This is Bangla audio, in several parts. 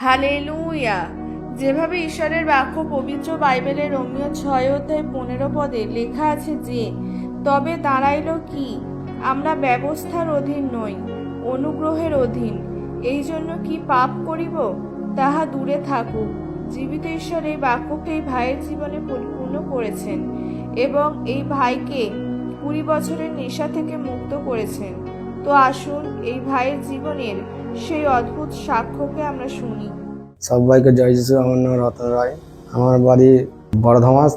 হালেলুয়া। যেভাবে ঈশ্বরের বাক্য পবিত্র বাইবেলের রোমিও ছয় অধ্যায় পনেরো পদে লেখা আছে যে, তবে দাঁড়াইল কি? আমরা ব্যবস্থার অধীন নই, অনুগ্রহের অধীন। এই জন্য কি পাপ করিব? তাহা দূরে থাকুক। জীবিত ঈশ্বর এই বাক্যকে এই ভাইয়ের জীবনে পরিপূর্ণ করেছেন এবং এই ভাইকে কুড়ি বছরের নেশা থেকে মুক্ত করেছেন। তো আসুন, এই ভাইয়ের জীবনের সেই অদ্ভুত সাক্ষ্যকে আমরা শুনি। সবাইকে জয় যিশু আমার নাম রতন রায়। আমার বাড়ি বর্ধমান,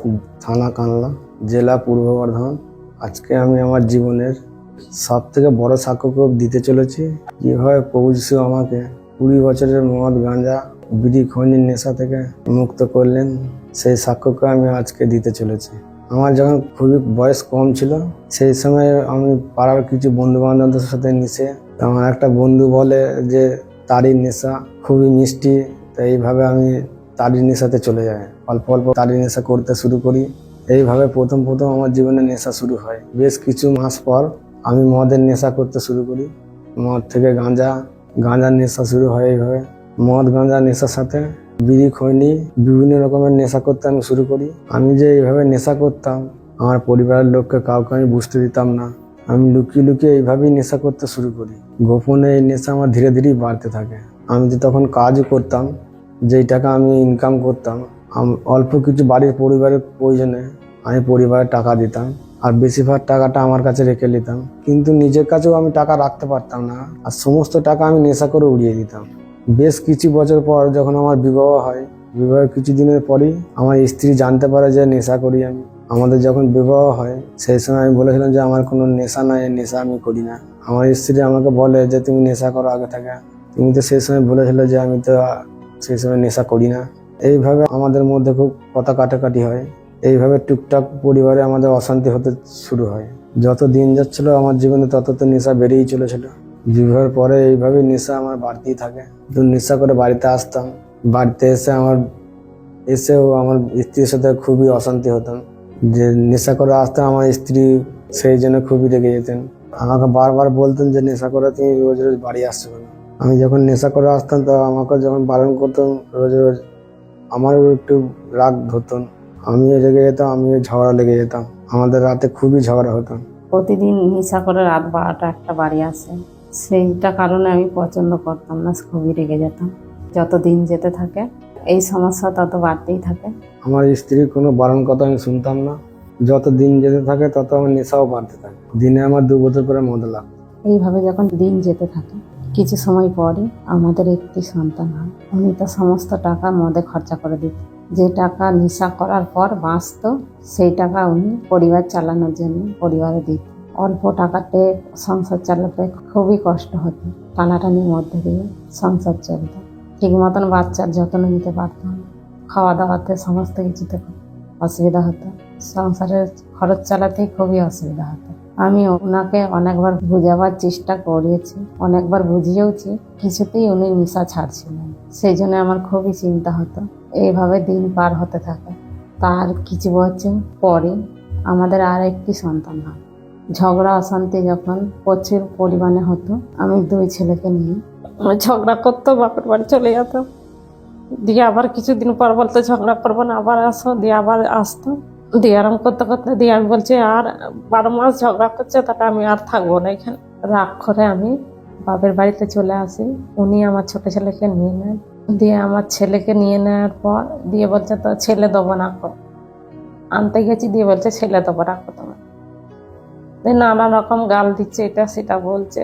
থানা কানলা, জেলা পূর্ব বর্ধমান। আজকে আমি আমার জীবনের সব থেকে বড় সাক্ষ্যকে দিতে চলেছি। কীভাবে প্রভু যিশু আমাকে কুড়ি বছরের মদ, গাঁজা, বিড়ি, খনির নেশা থেকে মুক্ত করলেন, সেই সাক্ষ্যকে আমি আজকে দিতে চলেছি। আমার যখন খুবই বয়স কম ছিল, সেই সময় আমি পাড়ার কিছু বন্ধু বান্ধবদের সাথে মিশে, আমার একটা বন্ধু বলে যে, তারই নেশা খুবই মিষ্টি তো এইভাবে আমি তারির নেশাতে চলে যাই। অল্প অল্প তারির নেশা করতে শুরু করি। এইভাবে প্রথম প্রথম আমার জীবনে নেশা শুরু হয়। বেশ কিছু মাস পর আমি মদের নেশা করতে শুরু করি। মদ থেকে গাঁজা, গাঁজার নেশা শুরু হয় এইভাবে। মদ, গাঁজা, নেশার সাথে বিড়ি খৈনি বিভিন্ন রকমের নেশা করতে আমি শুরু করি। আমি যে এইভাবে নেশা করতাম, আমার পরিবারের লোককে কাউকে আমি বুঝতে দিতাম না। আমি লুকিয়ে লুকিয়ে এইভাবেই নেশা করতে শুরু করি। গোপনে এই নেশা আমার ধীরে ধীরেই বাড়তে থাকে। আমি তো তখন কাজও করতাম, যেই টাকা আমি ইনকাম করতাম অল্প কিছু বাড়ির পরিবারের প্রয়োজনে আমি পরিবারের টাকা দিতাম আর বেশিরভাগ টাকাটা আমার কাছে রেখে নিতাম। কিন্তু নিজের কাছেও আমি টাকা রাখতে পারতাম না আর সমস্ত টাকা আমি নেশা করে উড়িয়ে দিতাম। বেশ কিছু বছর পর যখন আমার বিবাহ হয়, বিবাহের কিছু দিনের পরই আমার স্ত্রী জানতে পারে যে নেশা করি আমি। আমাদের যখন বিবাহ হয়, সেই সময় আমি বলেছিলাম যে আমার কোনো নেশা নাই নেশা আমি করি না। আমার স্ত্রী আমাকে বলে যে, তুমি নেশা করো আগে থেকে। তুমি তো সেই সময় বলেছিলে যে, আমি তো সেই সময় নেশা করি না। এইভাবে আমাদের মধ্যে খুব কথা কাটাকাটি হয়। এইভাবে টুকটাক পরিবারে আমাদের অশান্তি হতে শুরু হয়। যত দিন যাচ্ছিল, আমার জীবনে তত তো নেশা বেড়েই চলেছিল। বিবাহের পরে এইভাবে নেশা আমার বাড়তেই থাকে। তো নেশা করে বাড়িতে আসতাম। বাড়িতে এসে আমার, এসেও আমার স্ত্রীর সাথে খুবই অশান্তি হতাম। যে নেশা করে আসতাম, আমার স্ত্রী সেই জন্য খুবই রেগে যেতেন। আমাকে বারবার বলতেন যে, নেশা করে তুমি রোজ রোজ বাড়ি আসছো কেন? আমি যখন নেশা করে আসতাম, তো আমাকে যখন বারণ করতাম, রোজ রোজ আমারও একটু রাগ ধরতাম আমিও রেগে যেতাম, আমিও ঝগড়া লেগে যেতাম। আমাদের রাতে খুবই ঝগড়া হতাম প্রতিদিন নেশা করে রাত বারোটা একটা বাড়ি আসে। সেইটা কারণে আমি পছন্দ করতাম না খুবই রেগে যেতাম। যত দিন যেতে থাকে এই সমস্যা তত বাড়তেই থাকে। আমার স্ত্রীর কোনো বারণ কথা আমি শুনতাম না। যত দিন যেতে থাকে তত আমার নেশাও বাড়তে থাকে। দিনে আমার দু বছর করে মদ লাগতো। এইভাবে যখন দিন যেতে থাকে কিছু সময় পরে আমাদের একটি সন্তান হয়। উনি তো সমস্ত টাকা মদে খরচা করে দিত। যে টাকা নেশা করার পর বাঁচত সেই টাকা উনি পরিবার চালানোর জন্য পরিবারে দিত। অল্প টাকাতে সংসার চালাতে খুবই কষ্ট হতো, টানাটানির মধ্যে দিয়ে সংসার চলত। ঠিক মতন বাচ্চার যত্ন নিতে পারতাম খাওয়া দাওয়াতে সমস্ত কিছুতে অসুবিধা হতো। সংসারের খরচ চালাতেই খুবই অসুবিধা হতো। আমি ওনাকে অনেকবার বুঝাবার চেষ্টা করেছি, অনেকবার বুঝিয়েওছি, কিছুতেই উনি নেশা ছাড়ছিলেন সেই জন্য আমার খুবই চিন্তা হতো, এইভাবে দিন পার হতে থাকে। তার কিছু বছর পরে আমাদের আর একটি সন্তান হয়। ঝগড়া অশান্তি যখন প্রচুর পরিমাণে হতো, আমি দুই ছেলেকে নিয়ে ঝগড়া করতো, বাপের বাড়ি চলে যেতাম দিয়ে আবার কিছুদিন পর বলতো, ঝগড়া করব না, আবার আসো। দিয়ে আবার আসতো। দিয়ে আরাম করতে করতে দিয়ে আমি বলছি, আর বারো মাস ঝগড়া করছে তাতে আমি আর থাকব না এখানে। রাগ করে আমি বাপের বাড়িতে চলে আসি। উনি আমার ছোট ছেলেকে নিয়ে নেন দিয়ে আমার ছেলেকে নিয়ে নেওয়ার পর দিয়ে বলছে, তো ছেলে দেবো না আনতে গেছি, দিয়ে বলছে, ছেলে দেবো রাখো তোমার। নানা রকম গাল দিচ্ছে, এটা সেটা বলছে।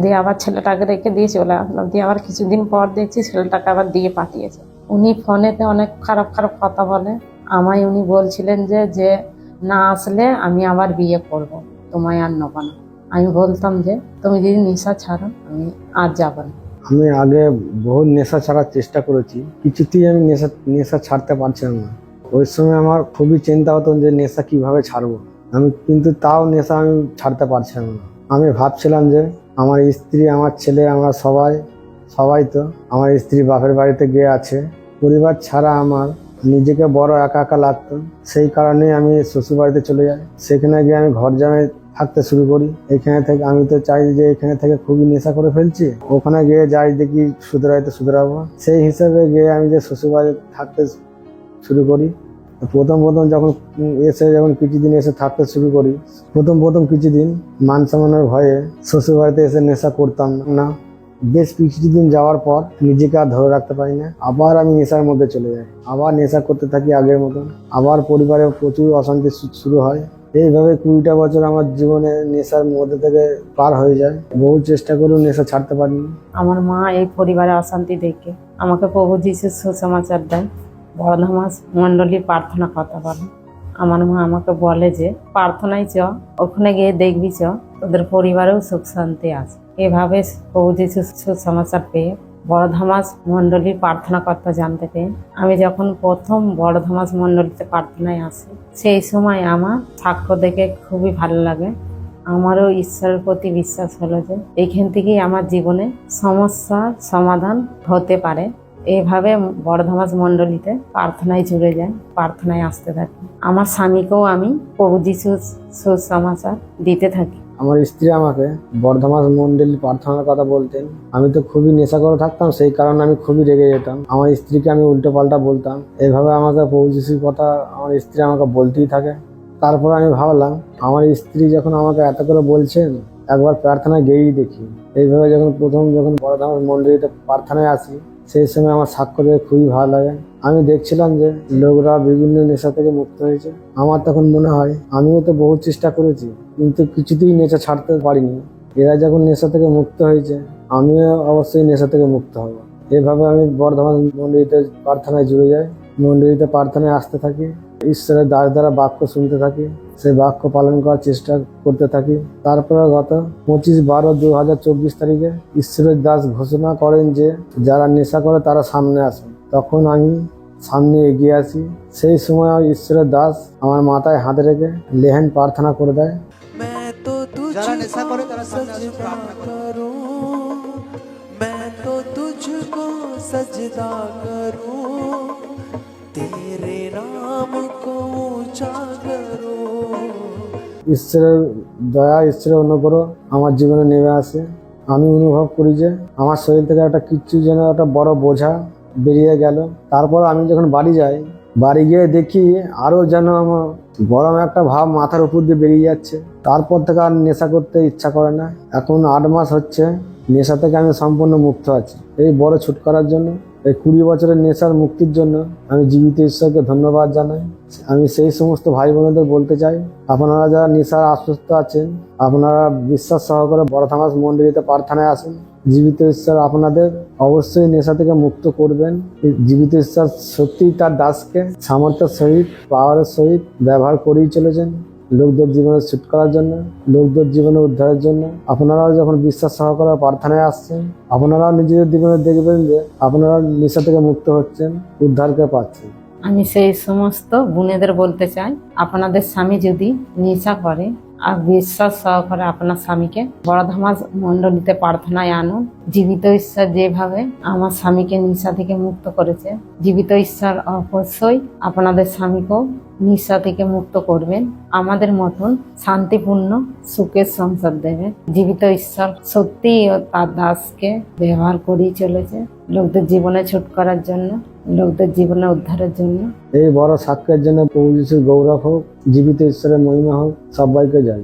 দিয়ে আবার ছেলেটাকে রেখে দিয়ে চলে আসলাম দিয়ে আবার কিছুদিন পর দেখছি ছেলেটাকে আবার দিয়ে পাঠিয়েছে। উনি ফোনেতে অনেক খারাপ খারাপ কথা বলে। আমায় উনি বলছিলেন যে যে না আসলে আমি আবার বিয়ে করব, তোমায় আর নেব না। আমি বলতাম যে, তুমি যদি নেশা ছাড়ো, আমি আর যাব না। আমি আগে বহু নেশা ছাড়ার চেষ্টা করেছি। কিছুতেই আমি নেশা নেশা ছাড়তে পারছিলাম না। ওই সময় আমার খুবই চিন্তা হতো যে, নেশা কীভাবে ছাড়বো? আমি, কিন্তু তাও নেশা আমি ছাড়তে পারছিলাম না। আমি ভাবছিলাম যে আমার স্ত্রী, আমার ছেলে, আমরা সবাই সবাই তো আমার স্ত্রী বাপের বাড়িতে গিয়ে আছে। পরিবার ছাড়া আমার নিজেকে বড় একা একা লাগতো। সেই কারণে আমি শ্বশুর বাড়িতে চলে যাই। সেখানে গিয়ে আমি ঘর জামে থাকতে শুরু করি। এখানে থেকে আমি তো চাই যে এখানে থেকে খুবই নেশা করে ফেলছি। ওখানে গিয়ে যাই দেখি শুধরাইতে শুধরাবো সেই হিসাবে গিয়ে আমি যে শ্বশুরবাড়ি থাকতে শুরু করি প্রথম প্রথম যখন এসে যখন কিছুদিন এসে থাকতে শুরু করি, প্রথম প্রথম কিছুদিন মান সম্মানের ভয়ে শ্বশুরবাড়িতে এসে নেশা করতাম না। বেশ কিছুদিন যাওয়ার পর নিজেকে আর ধরে রাখতে পারি না। আবার আমি নেশার মধ্যে চলে যাই। আবার নেশা করতে থাকি আগের মতন। আবার পরিবারে প্রচুর অশান্তি শুরু হয়। এইভাবে কুড়িটা বছর আমার জীবনে নেশার মধ্যে থেকে পার হয়ে যায়। বহু চেষ্টা করেও নেশা ছাড়তে পারিনি। আমার মা এই পরিবারে অশান্তি দেখে আমাকে প্রভু যিশুর সুসমাচার দেয় বড়ধামাস মণ্ডলী প্রার্থনা কথা বলে। আমার মা আমাকে বলে যে, প্রার্থনায় চ, ওখানে গিয়ে দেখবি চ, তোদের পরিবারেও সুখ শান্তি আছে। এভাবে প্রভু যিশু সুসমাচার পেয়ে বড়ধামাস মণ্ডলীর প্রার্থনা কথা জানতে পেয়ে আমি যখন প্রথম বড়ধামাস মণ্ডলীতে প্রার্থনায় আসি, সেই সময় আমার সাক্ষ্য দেখে খুবই ভালো লাগে। আমারও ঈশ্বরের প্রতি বিশ্বাস হলো যে এইখান থেকেই আমার জীবনে সমস্যার সমাধান হতে পারে। এইভাবে বড়ধামাস মণ্ডলীতে প্রার্থনায় জুড়ে যায়, প্রার্থনায় আসতে থাকি। আমার স্বামীকেও আমি প্রভু যিশু সুসমাচার দিতে থাকি। আমার স্ত্রী আমাকে বর্ধমান মন্ডল প্রার্থনার কথা বলতেন। আমি তো খুবই নেশা করে থাকতাম, সেই কারণে আমি খুবই রেগে যেতাম। আমার স্ত্রীকে আমি উল্টো পাল্টা বলতাম। এইভাবে আমাকে প্রভু যিশুর কথা আমার স্ত্রী আমাকে বলতেই থাকে। তারপর আমি ভাবলাম, আমার স্ত্রী যখন আমাকে এত করে বলছেন, একবার প্রার্থনা গেয়েই দেখি। এইভাবে যখন প্রথম যখন বড়ধামের মন্দিরে প্রার্থনায় আসি সেই সময় আমার সাক্ষ্য দেখে খুবই ভালো লাগে। আমি দেখছিলাম যে লোকরা বিভিন্ন নেশা থেকে মুক্ত হয়েছে। আমার তখন মনে হয়, আমিও তো বহু চেষ্টা করেছি, কিন্তু কিছুতেই নেশা ছাড়তে পারিনি। এরা যখন নেশা থেকে মুক্ত হয়েছে, আমিও অবশ্যই নেশা থেকে মুক্ত হব। এভাবে আমি বর্ধমান মন্দিরিতে প্রার্থনায় জুড়ে যাই। মন্দিরিতে প্রার্থনায় আসতে থাকি। ঈশ্বরের দাস দ্বারা বাক্য শুনতে থাকি। সেই বাক্য পালন করার চেষ্টা করতে থাকি তারপরে গত পঁচিশ বারো দু হাজার চব্বিশ তারিখে ঈশ্বরের দাস ঘোষণা করেন যে যারা নেশা করে তারা সামনে আসেন তখন আমি সামনে এগিয়ে আসি সেই সময় ঈশ্বরের দাস আমার মাথায় হাতে রেখে লেহেন প্রার্থনা করে দেয় मैं तो যারা নেশা করে তারা तुझको সামনে আসুন, सजदा প্রার্থনা করুন। करूं मैं तो तुझको सजदा करूं ঈশ্বরের দয়া, ঈশ্বরের অনুগ্রহ আমার জীবনে নেমে আসে। আমি অনুভব করি যে আমার শরীর থেকে একটা কিচ্ছু যেন একটা বড় বোঝা বেরিয়ে গেল। তারপর আমি যখন বাড়ি যাই, বাড়ি গিয়ে দেখি আরও যেন আমার গরম একটা ভাব মাথার উপর দিয়ে বেরিয়ে যাচ্ছে। তারপর থেকে আর নেশা করতে ইচ্ছা করে না। এখন আট মাস হচ্ছে, নেশা থেকে আমি সম্পূর্ণ মুক্ত আছি। এই বড় ছুট করার জন্য এই কুড়ি বছরের নেশার মুক্তির জন্য আমি জীবিত ঈশ্বরকে ধন্যবাদ জানাই। আমি সেই সমস্ত ভাই বোনদের বলতে চাই, আপনারা যারা নেশার আশ্বস্ত আছেন, আপনারা বিশ্বাস সহকারে বড় থামাস মন্দিরিতে প্রার্থনায় আসেন। জীবিত ঈশ্বর আপনাদের অবশ্যই নেশা থেকে মুক্ত করবেন। জীবিত ঈশ্বর সত্যিই তার দাসকে, সামর্থ্যের সহিত পাওয়ারের সহিত ব্যবহার করেই চলেছেন। লোকদের জীবনে ছুট করার জন্য, লোকদের জীবনে উদ্ধারের জন্য। আপনারাও যখন বিশ্বাস সহকারে প্রার্থনায় আসছেন, আপনারাও নিজেদের জীবনে দেখবেন যে আপনারা নেশা থেকে মুক্ত হচ্ছেন, উদ্ধারকে পাচ্ছেন। আমি সেই সমস্ত বোনেদের বলতে চাই, আপনাদের স্বামী যদি নেশা করে আর বিশ্বাস সহকারে আপনার স্বামীকে বড়ধামাজ মণ্ডলীতে প্রার্থনায় আনুন জীবিত ঈশ্বর যেভাবে আমার স্বামীকে নিশা থেকে মুক্ত করেছে, জীবিত ঈশ্বর অবশ্যই আপনাদের স্বামীকেও নিশা থেকে মুক্ত করবেন, আমাদের মতন শান্তিপূর্ণ সুখের সংসার দেবে। জীবিত ঈশ্বর সত্যিই তার দাসকে ব্যবহার করেই চলেছে, লোকদের জীবনে ছুট করার জন্য। লোকদের জীবনে উদ্ধারের জন্য। এই বড় সাক্ষ্যের জন্য প্রভু যিশুর গৌরব হোক, জীবিত ঈশ্বরের মহিমা হোক, সবাইকে জয়